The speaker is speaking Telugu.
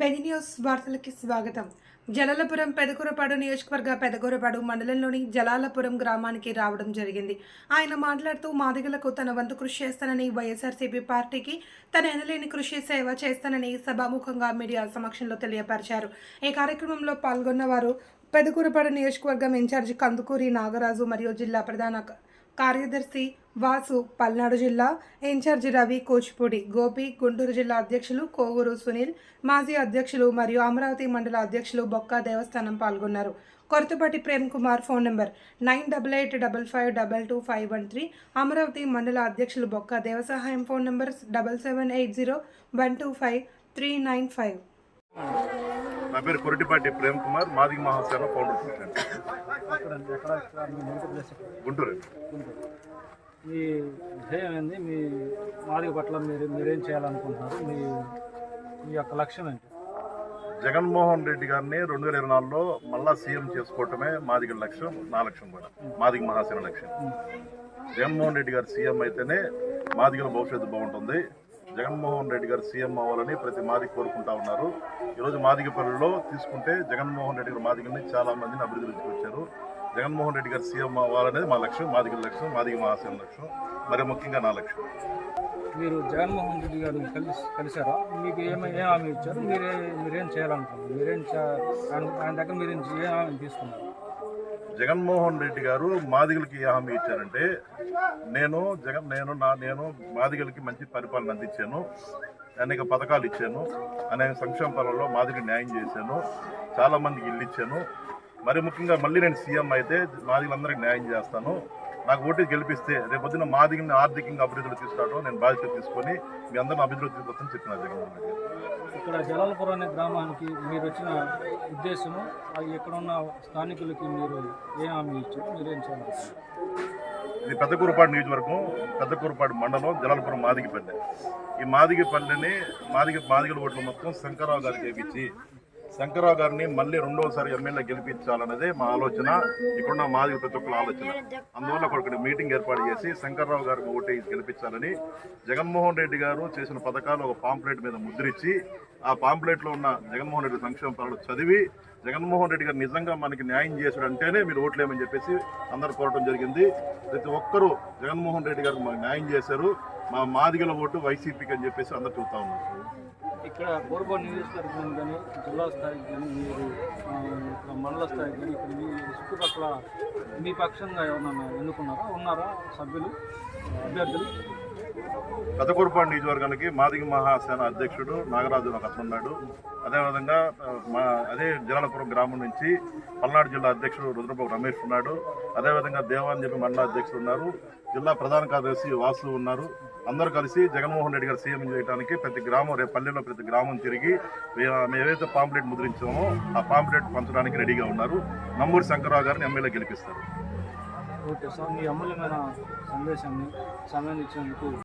బెని న్యూస్ వార్తలకి స్వాగతం. జలాలపురం పెదకూరపాడు నియోజకవర్గ పెదకూరపాడు మండలంలోని జలాలపురం గ్రామానికి రావడం జరిగింది. ఆయన మాట్లాడుతూ మాదిగలకు తన వంతు కృషి చేస్తానని వైఎస్ఆర్సీపీ పార్టీకి తన ఎనలేని కృషి సేవ చేస్తానని సభాముఖంగా మీడియా సమక్షంలో తెలియపరిచారు. ఈ కార్యక్రమంలో పాల్గొన్న వారు పెదకూరపాడు నియోజకవర్గం ఇన్ఛార్జి కందుకూరి నాగరాజు మరియు జిల్లా ప్రధాన కార్యదర్శి వాసు పల్నాడు జిల్లా ఇన్ఛార్జి రవి కూచిపూడి గోపి గుంటూరు జిల్లా అధ్యక్షులు కోవూరు సునీల్ మాజీ అధ్యక్షులు మరియు అమరావతి మండల అధ్యక్షులు బొక్క దేవస్థానం పాల్గొన్నారు. Korathapati Prem Kumar phone number nine double eight double five double two five one three Amaravati మండల అధ్యక్షులు Bokka Devasahayam phone number double seven eight zero one two five three nine five. నా పేరు కొరటిపాటి ప్రేమ్ కుమార్ మాదిగ మహాసేన ఫౌండర్ గుంటూరు. మీ ధ్యేయం ఏంది? మీ మాదిగ పట్ల మీరు మీరేం చేయాలనుకుంటున్నారు? మీ మీ యొక్క లక్ష్యం ఏంటి? జగన్మోహన్ రెడ్డి గారిని రెండు వేల ఇరవై నాలుగులో మళ్ళా సీఎం చేసుకోవటమే మాదిగ లక్ష్యం నా లక్ష్యం కూడా. మాదిగ మహాసేన లక్ష్యం. జగన్మోహన్ రెడ్డి గారు సీఎం అయితేనే మాదిగల భవిష్యత్తు బాగుంటుంది. జగన్మోహన్ రెడ్డి గారు సీఎం అవ్వాలని ప్రతి మాదిగ కోరుకుంటా ఉన్నారు. ఈరోజు మాదిగపల్లిలో తీసుకుంటే జగన్మోహన్ రెడ్డి గారు మాదిగల్ని చాలా మందిని అభివృద్ధి తీసుకొచ్చారు జగన్మోహన్ రెడ్డి గారు సీఎం అవ్వాలనేది మా లక్ష్యం మాదిగల లక్ష్యం మాదిగ మహాసేన లక్ష్యం మరి ముఖ్యంగా నా లక్ష్యం. మీరు జగన్మోహన్ రెడ్డి గారు కలిసి కలిసారా? మీకు ఏమి ఏం హామీ ఇచ్చారు? మీరే మీరేం చేయాలనుకుంటున్నారు? మీరేం ఆయన దగ్గర మీరు ఏం హామీ తీసుకున్నారు? జగన్మోహన్ రెడ్డి గారు మాదిగలకి ఏ హామీ ఇచ్చారంటే నేను జగన్ నేను నా నేను మాదిగలకి మంచి పరిపాలన అందించాను అనేక పథకాలు ఇచ్చాను అనేక సంక్షేమ పనుల్లో మాదిగ న్యాయం చేశాను చాలా మందికి ఇల్లు ఇచ్చాను మరి ముఖ్యంగా మళ్ళీ నేను సీఎం అయితే మాదిగలందరికీ న్యాయం చేస్తాను. నాకు ఓటు గెలిపిస్తే రేపొద్దున మాదిగని ఆర్థికంగా అభివృద్ధిలో తీసుకురావడం నేను బాధ్యత తీసుకొని మీ అందరిని అభివృద్ధి తీసుకొస్తాను చెప్పిన జగన్మోహన్ రెడ్డి ఇక్కడ జలాలపురం అనే గ్రామానికి మీరు వచ్చిన ఉద్దేశము అది ఇక్కడ ఉన్న స్థానికులకి మీరు ఏ హామీ ఇచ్చారు? మీరేం చేయాలనుకుంటున్నారు? ఇది పెద్దకూరుపాడు నియోజకవర్గం పెద్దకూరుపాడు మండలం జలాలపురం మాదిగపల్లె. ఈ మాదిగపల్లెని మాదిగ మాదిగల ఓట్లు మొత్తం శంకర్రావు గారికి వేపించి శంకరరావు గారిని మళ్ళీ రెండోసారి ఎమ్మెల్యే గెలిపించాలన్నదే మా ఆలోచన. ఇక్కడున్న మాది ప్రతి ఒక్కరి ఆలోచన. అందువల్ల ఇక్కడ మీటింగ్ ఏర్పాటు చేసి శంకర్రావు గారికి ఓటే గెలిపించాలని జగన్మోహన్ రెడ్డి గారు చేసిన పథకాలు ఒక పాంప్లెట్ మీద ముద్రించి ఆ పాంప్లెట్లో ఉన్న జగన్మోహన్ రెడ్డి సంక్షేమ పనులు చదివి జగన్మోహన్ రెడ్డి గారు నిజంగా మనకి న్యాయం చేసాడు అంటేనే మీరు ఓట్లేమని చెప్పేసి అందరు కోరటం జరిగింది. ప్రతి ఒక్కరూ జగన్మోహన్ రెడ్డి గారు మాకు న్యాయం చేశారు. మా మాదిగల ఓటు వైసీపీకి అని చెప్పేసి అందరు చూస్తా ఉన్నారు. ఇక్కడ బోర్బో నియోజకవర్గం కానీ జిల్లా స్థాయికి కానీ మీరు మండల స్థాయికి కానీ ఇక్కడ మీ చుట్టుపక్కల మీ పక్షంగా ఎవరన్నా ఎన్నుకున్నారా? ఉన్నారా సభ్యులు అభ్యర్థులు? పెద్దకూరుపాడు నియోజకవర్గానికి మాదిగ మహాసేన అధ్యక్షుడు నాగరాజు ఒక అతనున్నాడు అదేవిధంగా మా అదే జలాలపురం గ్రామం నుంచి పల్నాడు జిల్లా అధ్యక్షుడు రుద్రబాబు రమేష్ ఉన్నాడు. అదేవిధంగా దేవాన్ చెప్పి మండల అధ్యక్షుడు ఉన్నారు. జిల్లా ప్రధాన కార్యదర్శి వాసు ఉన్నారు. అందరూ కలిసి జగన్మోహన్ రెడ్డి గారు సీఎం చేయడానికి ప్రతి గ్రామం రేపు పల్లెల్లో ప్రతి గ్రామం తిరిగి మేము ఏదైతే పాంప్లెట్ ముద్రించామో ఆ పాంప్లెట్ పంచడానికి రెడీగా ఉన్నారు. నమ్మూరి శంకరరావు గారిని ఎమ్మెల్యే గెలిపిస్తారు. ఓకే సార్ మీ అమూల్యమైన సందేశాన్ని సమయాన్ని ఇచ్చినందుకు